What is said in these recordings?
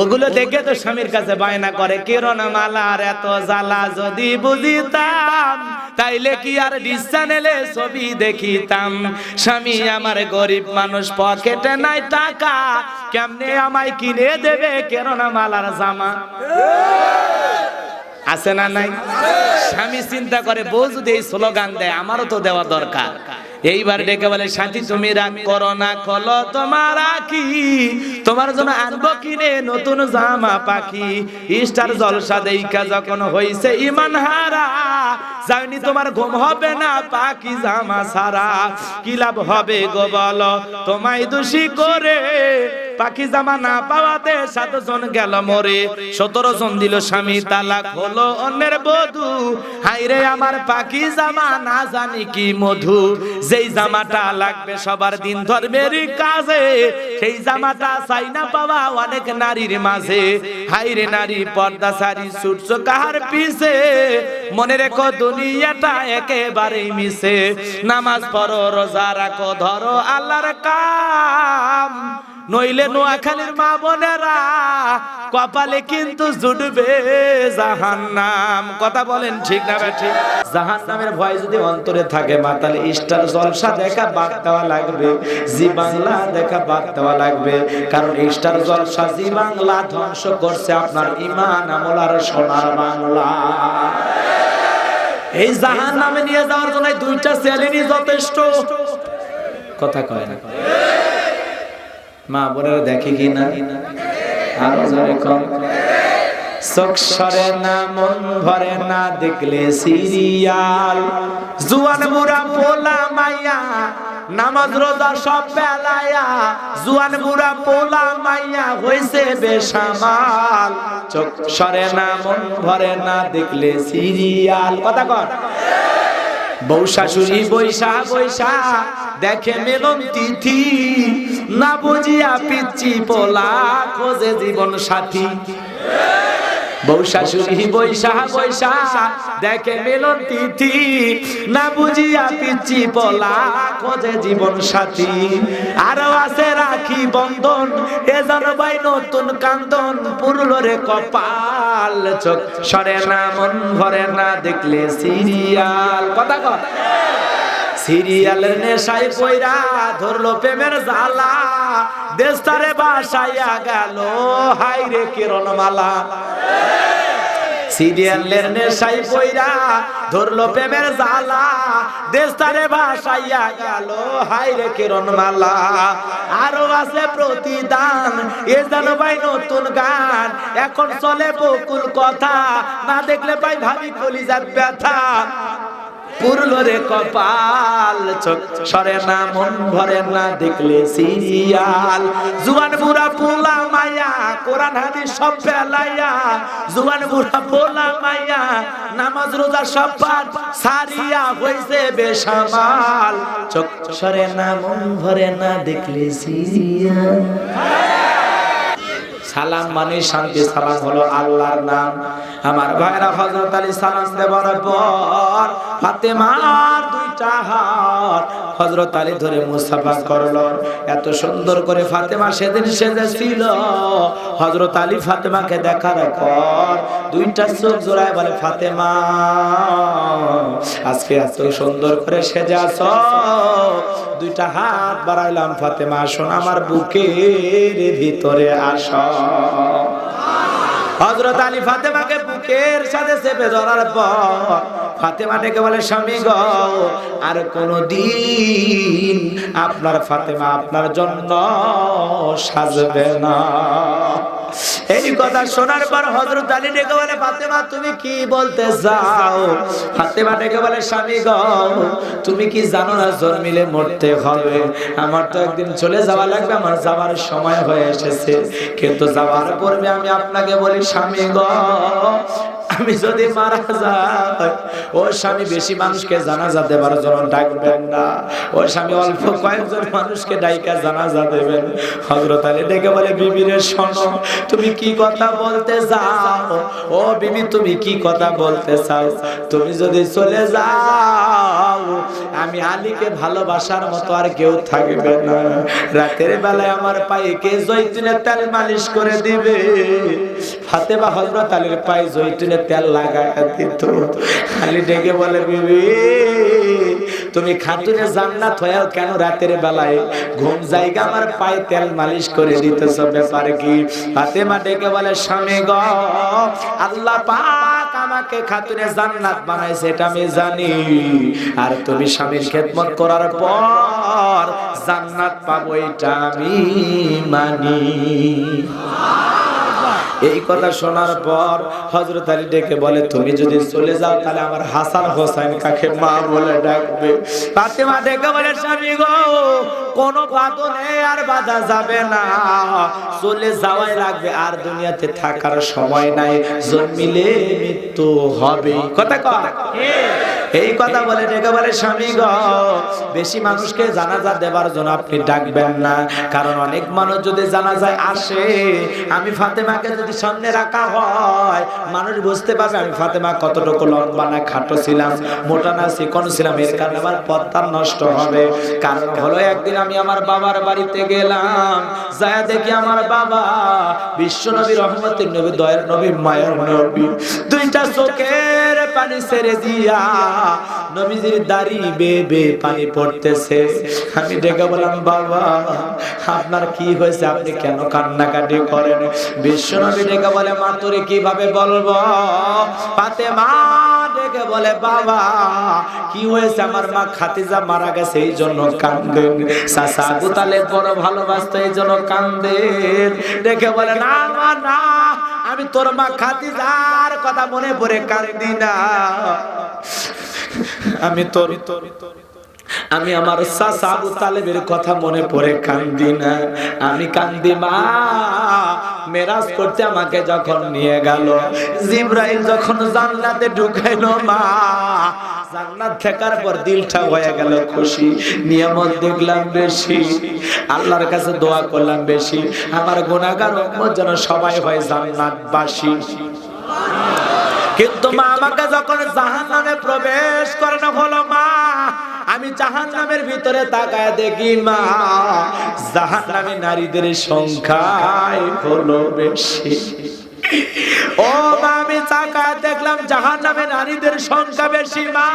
ওগুলো দেখে তো স্বামীর কাছে বায়না করে, কিরণ মালার এত জ্বালা যদি বুঝিতাম, তাইলে কি আর ডিস চ্যানেলে ছবি দেখিতাম? স্বামী আমার গরিব মানুষ, পকেটে নাই টাকা, কেমনে আমায় কিনে দেবে কেরোনা মালার জামা? আছে না নাই? স্বামী চিন্তা করে, বউ যদি এই স্লোগান দেয়, আমারও তো দেওয়া দরকার। এইবার ডেকে বলে, সাথী, তুমি রাগ করো না, খলো তোমার আখি। তোমার জন্য আনব কিনে নতুন জামা পাখি। স্টার জলসা দেইকা যখন হইছে ইমান হারা যাইনি তোমার ঘুম হবে না পাখি জামা সারা কি লাভ হবে গো বলো, তোমায় দোষী করে পাখি জামা না পাওয়াতে সাতজন গেল মরে। সতেরো জন দিল স্বামী, তালাক হলো অন্যের বধু। হাইরে আমার পাখি জামা না জানি কি মধু। যেই জামাটা লাগবে সবার দিন ধর্মের কাজে, সেই জামাটা চাই না পাওয়া অনেক নারীর মাঝে। হাইরে নারী পর্দা সারি, সূর্য কাহার পিছে। মনে রেখো দুনিয়াটা একেবারেই মিশে নামাজ পড়ো, রোজা রাখো, ধরো আল্লাহর কাম। নইলে নোয়াখালীর মা বোনেরা কপালে কিন্তু জুটবে জাহান্নাম। কথা বলেন ঠিক না ঠিক জাহান্নামের ভয় যদি অন্তরে থাকে মা, তাহলে স্টার জলসা দেখা বাদ দেওয়া লাগবে, জি বাংলা দেখা বাদ দেওয়া লাগবে। কারণ স্টার জলসা জি বাংলা ধ্বংস করছে আপনার ইমান, আমল আর সোনার বাংলা। এই জাহান নামে নিয়ে যাওয়ার জন্য দুইটা চ্যালেঞ্জই যথেষ্ট। কথা কয় না। মা বোনেরা দেখে কি না? আরও জোরে কম, চোখ সরে না, মন ভরে না, দেখলে সিরিয়াল। জুয়ান বুড়া পোলা মাইয়া, নামাজ রোজা সব বেলায়া জুয়ান বুড়া পোলা মাইয়া হইছে বেসামাল। চোখ সরে না, মন ভরে না, দেখলে সিরিয়াল। কথা কর বউ শাশুড়ি বৈশা বৈশা দেখে মেলন তিথি, না বুঝিয়া পিচ্ছি পোলা, খোঁজে জীবন সাথী। বউ শাশুড়ি বৈশা দেখে মিলন তিথি, না বুঝিয়া পিচ্ছি পোলা, খোঁজে জীবন সাথী। আরও আছে রাখি বন্ধন, এ ভাই নতুন কান্দন, পুরলো রে কপাল চোখ। সরে না মন, ভরে না দেখলে সিরিয়াল। কথা কর সিরিয়ালের নেশায় পয়রা ধরলো প্রেমের জ্বালা। দেশটারে বাসাইয়া গেল। হাই রে কিরণ মালা সিরিয়ালের নেশাই পয়রা ধরলো প্রেমের জ্বালা। দেশটারে ভাসাইয়া গেল। হাই রে কিরণ মালা আরও আছে প্রতিদান, এ যেন ভাই নতুন গান। এখন চলে বকুল কথা, না দেখলে ভাই ভাবি কলিজার ব্যথা। পুরলো রে কপাল চোখ। সরে না, মন ভরে না, দেখলে সিরিয়াল। জুয়ান বুড়া পোলা মায়া, কোরআন হাদিস সব ফেলাইয়া। জুয়ান বুড়া পোলা মায়া, নামাজ রোজা সব পাঠ সারিয়া হইছে বেসামাল। চোখ সরে না, মন ভরে না, দেখলে সিরিয়াল। সালাম মানে শান্তি, সালাম হলো আল্লাহর নাম। আমার ভাইরা হযরত আলী সালাম দেবার পর ফাতেমার দুইটা হাত হজরত আলী ধরে মুসাফা করল। এত সুন্দর করে ফাতেমা সেদিন সেজেছিল। হযরত আলী ফাতেমাকে দেখার পর দুইটা চোখ জোড়ায় বলে, ফাতেমা আজকে এত সুন্দর করে সেজে আছো। দুইটা হাত বাড়াইলাম, ফাতেমা শোন আমার বুকের ভিতরে আসো। হজরত আলী ফাতেমাকে বুকের সাথে চেপে ধরার পর ফাতেমা ডেকে বলে, স্বামী গ, আর কোনো দিন আপনার ফাতেমা আপনার জন্য সাজবে না। এই কথা শোনার পর হজরত আলী ডেকে বলে, ফাতেমা, তুমি কি বলতে চাও? ফাতেমা ডেকে বলে, স্বামী গো, তুমি কি জানো না জন্মিলে মরতে হবে? আমার তো একদিন চলে যাওয়া লাগবে, আমার যাওয়ার সময় হয়ে এসেছে। কিন্তু যাওয়ার পূর্বে আমি আপনাকে বলি, স্বামী গ আমি যদি মারা যায়, ও স্বামী বেশি মানুষকে জানাজা দেবার জন্য ডাকবেন না। ও স্বামী অল্প কয়েকজন মানুষকে ডাইকা জানাজা দেবেন। হজরত আলী ডেকে বলে বিবিরে শোনো, তুমি কি কথা বলতে চাও? ও বিবি, তুমি কি কথা বলতে চাও? তুমি যদি চলে যাও আমি আলীকে ভালোবাসার মতো আর কেউ থাকবে না। রাতের বেলায় আমার পায়ে কে জৈতুনের তেল মালিশ করে দিবে? ফাতেমা হজরত আলীর পায়ে জৈতুনের তেল লাগায় দিত। আলী ডেকে বলে, বিবি, তুমি খাতুনে জান্নাত হয়েও কেন রাতের বেলায় ঘুম জায়গা আমার পায়ে তেল মালিশ করে দিতেছ? ব্যাপার কি? ফাতেমা ডেকে বলে, স্বামী গ, আল্লাহ পাক আমাকে খাতুনে জান্নাত বানাইছে, এটা আমি জানি। আর তুমি স্বামীর খেদমত করার পর জান্নাত পাবো, এটা আমি মানি। এই কথা শোনার পর হজরত আলী ডেকে বলে, তুমি যদি চলে যাও, তাহলে আমার হাসান হোসেন কাকে মা বলে ডাকবে? ফাতেমা ডেকে বলে, স্বামী গো, কোন বাদনে আর বাধা যাবে না। চলে যাওয়াই লাগবে, আর দুনিয়াতে থাকার সময় নাই। জন্মিলে মৃত্যু হবে। কথা কয়? এই কথা বলে ডেকে বলে, স্বামী বেশি মানুষকে জানাজা দেবার জন্য আপনি ডাকবেন না। কারণ অনেক মানুষ যদি জানাজায় আসে, আমি ফাতেমাকে যদি সামনে রাখা হয়, মানুষ বুঝতে পারবে আমি ফাতেমা কতটুকু লম্বা না খাটো ছিলাম, মোটা না চিকন ছিলাম। এর কারণে আমার পত্তার নষ্ট হবে। কারণ হলো একদিন আমি আমার বাবার বাড়িতে গেলাম। যায় দেখি আমার বাবা বিশ্ব নবী, রহমতের নবী, দয়ের নবী, মায়ের নবী। দুইটা চোখের পানি ছেড়ে দিয়া নবীজির দাড়ি বে বে পানি পড়তেছে। আমি ডেকে বললাম, বাবা, আপনার কি হয়েছে? আপনি কেন কান্নাকাটি করেন? বিশ্ব নবী ডেকে বলে, মা, তোরে কীভাবে বলব? পাতে মা ডেকে বলে, বাবা, কি হয়েছে? আমার মা খাতিজা মারা গেছে এই জন্য কান্দেন। সাসা আবু বড় ভালোবাসতো এই জন্য কান্দেন। ডেকে বলে, না, মা, না, আমি তোর মা খাতিজার কথা মনে পড়ে, কান্দি না। আমি তোর আমি আমার আবু তালেবের কথা মনে পড়ে কান্দি না। আমি কান্দি মা, মেরাজ করতে আমাকে যখন নিয়ে গেল, জিব্রাইল যখন জান্নাতে ঢুকাইলো মা, জান্নাত থাকার পর দিলটা হয়ে গেল খুশি, নিয়ামত দেখলাম বেশি, আল্লাহর কাছে দোয়া করলাম বেশি। আমার উম্মত যেন সবাই হয় জান্নাতবাসী। কিন্তু মা আমাকে যখন জাহান নামে প্রবেশ করানো হলো মা, আমি জাহান নামের ভিতরে তাকায় দেখি মা জাহান নামে নারীদের সংখ্যায় হলো বেশি। ও মা, আমি তাকায় দেখলাম জাহান নামে নারীদের সংখ্যা বেশি, মা।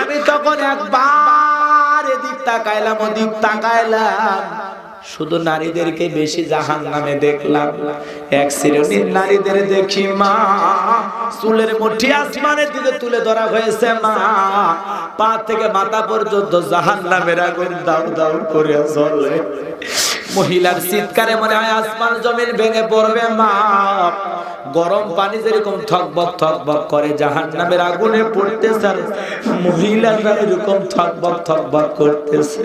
আমি তখন একবার এদিক তাকাইলাম, ওদিক তাকাইলাম। শুধু নারীদেরকে বেশি জাহান নামে দেখলাম। এক শ্রেণির নারীদের দেখি মা, চুলের মুঠি আসমানের দিকে তুলে ধরা হয়েছে মা। পা থেকে মাথা পর্যন্ত জাহান নামের আগুন দাউ দাউ করে জ্বলে। মহিলার চিৎকারে মনে হয় আসমান জমিন ভেঙে পড়বে মা। গরম পানি যেরকম থকবক থকবক করে জাহান নামের আগুনে পড়তেছে মহিলারা এরকম থকবক থকবক করতেছে।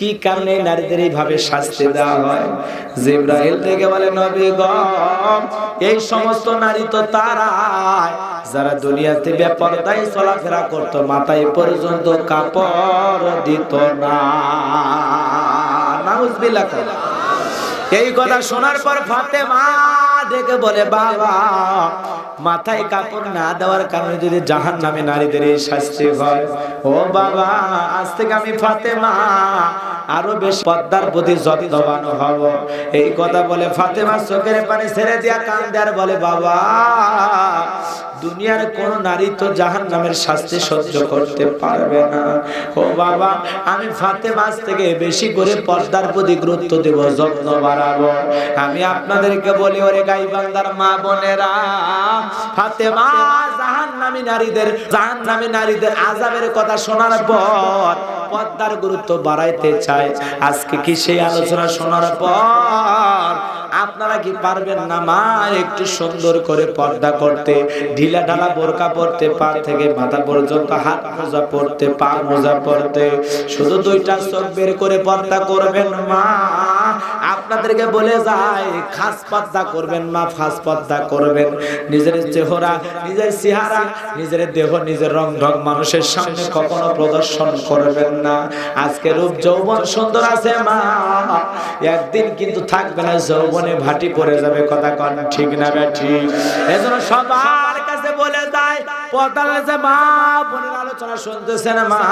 কি কারণে নারীদের এইভাবে শাস্তি দেওয়া হয়? জিব্রাইল থেকে বলে, নবী গ, এই সমস্ত নারী তো তারা যারা দুনিয়াতে বেপরদায় চলাফেরা করত, মাথায় পর্যন্ত কাপড় দিত না। নাউজবিল্লাহ এই কথা শোনার পর ফাতেমা ডেকে বলে, বাবা, মাথায় কাপড় না দেওয়ার কারণে যদি জাহান নামে নারীদের এই শাস্তি হয়, ও বাবা, আজ থেকে আমি ফাতেমা, আরও বেশ পদ্মার প্রতি যত্নবান হব। এই কথা বলে ফাতেমা চোখের পানি ছেড়ে দিয়া কান দেয়ার বলে, বাবা দুনিয়ার কোন নারী তো জাহান নামের শাস্তি সহ্য করতে পারবে না। ও বাবা, আমি ফাতেমা আজ থেকে বেশি করে পর্দার প্রতি গুরুত্ব দেব, যত্ন বাড়াবো। আমি আপনাদেরকে বলি, ওরে গাইবান্দার মা বোনেরা, ফাতেমা জাহান জাহান্নামী নারীদের জাহান্নামী নারীদের আজাবের কথা শোনার পর পর্দার গুরুত্ব বাড়াইতে চায়। আজকে কি সেই আলোচনা শোনার পর আপনারা কি পারবেন না, মা, একটু সুন্দর করে পর্দা করতে, ঢিলা ঢালা বোরকা পরতে, পা থেকে মাথা পর্যন্ত হাত মোজা পরতে, পা মোজা পরতে, শুধু দুইটা চোখ বের করে পর্দা করবেন, মা। আপনাদেরকে বলে যায়, খাস পর্দা করবেন মা ফাঁস পর্দা করবেন। নিজের চেহারা নিজের চেহারা, নিজের দেহ, নিজের রং ঢং মানুষের সামনে কখনো প্রদর্শন করবেন না। আজকে রূপ যৌবন সুন্দর আছে, মা। একদিন কিন্তু থাকবে না, যৌবনে ভাটি পড়ে যাবে, কথা কন ঠিক না ব্যাঠি এজন্য সবার কাছে বলে যায় পর্দার কাছে মা। বোনের আলোচনা শুনতেছেন, মা।